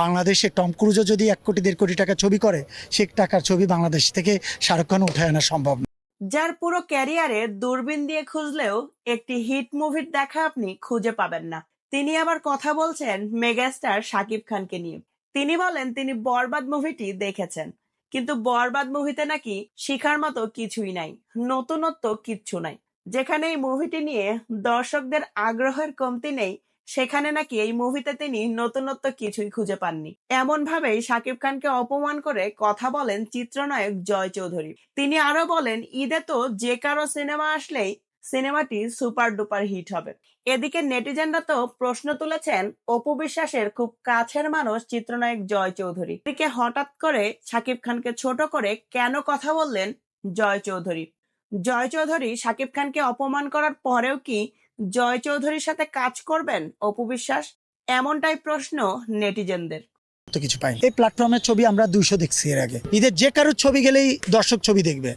বাংলাদেশে টম ক্রুজও যদি এক কোটি, দেড় কোটি টাকা ছবি করে, সে টাকার ছবি বাংলাদেশ থেকে শাহরুখ খান উঠে আনা সম্ভব না। যার পুরো ক্যারিয়ারে দূরবীন দিয়ে খুঁজলেও একটি হিট মুভির দেখা আপনি খুঁজে পাবেন না। তিনি আবার কথা বলছেন মেগাস্টার শাকিব খানকে নিয়ে। তিনি বলেন, তিনি বরবাদ মুভিটি দেখেছেন। কিন্তু বরবাদ মুভিতে নাকি শিখার মতো কিছুই নাই, নতুনত্ব কিচ্ছু নাই। যেখানে এই মুভিটি নিয়ে দর্শকদের আগ্রহের কমতি নেই সেখানে নাকি এই মুভিতে তিনি নতুনত্ব কিছুই খুঁজে পাননি। এমন ভাবেই শাকিব খানকে অপমান করে কথা বলেন চিত্রনায়ক জয় চৌধুরী। তিনি আরও বলেন, ঈদে তো যে কারও সিনেমা আসলেই সিনেমাটি সুপার ডুপার হিট হবে। এদিকে নেটিজেনরা তো প্রশ্ন তুলেছেন, অপু বিশ্বাসের খুব কাছের মানুষ চিত্রনায়ক জয় চৌধুরী। এদিকে হঠাৎ করে শাকিব খানকে ছোট করে কেন কথা বললেন জয় চৌধুরী? জয় চৌধুরী শাকিব খানকে অপমান করার পরেও কি জয় চৌধুরীর সাথে কাজ করবেন, অপু বিশ্বাস? এমনটাই প্রশ্ন নেটিজেনদের। তো কিছু পাই এই প্ল্যাটফর্মের ছবি আমরা দুইশো দেখছি এর আগে। ঈদের যে কারোর ছবি গেলেই দর্শক ছবি দেখবে।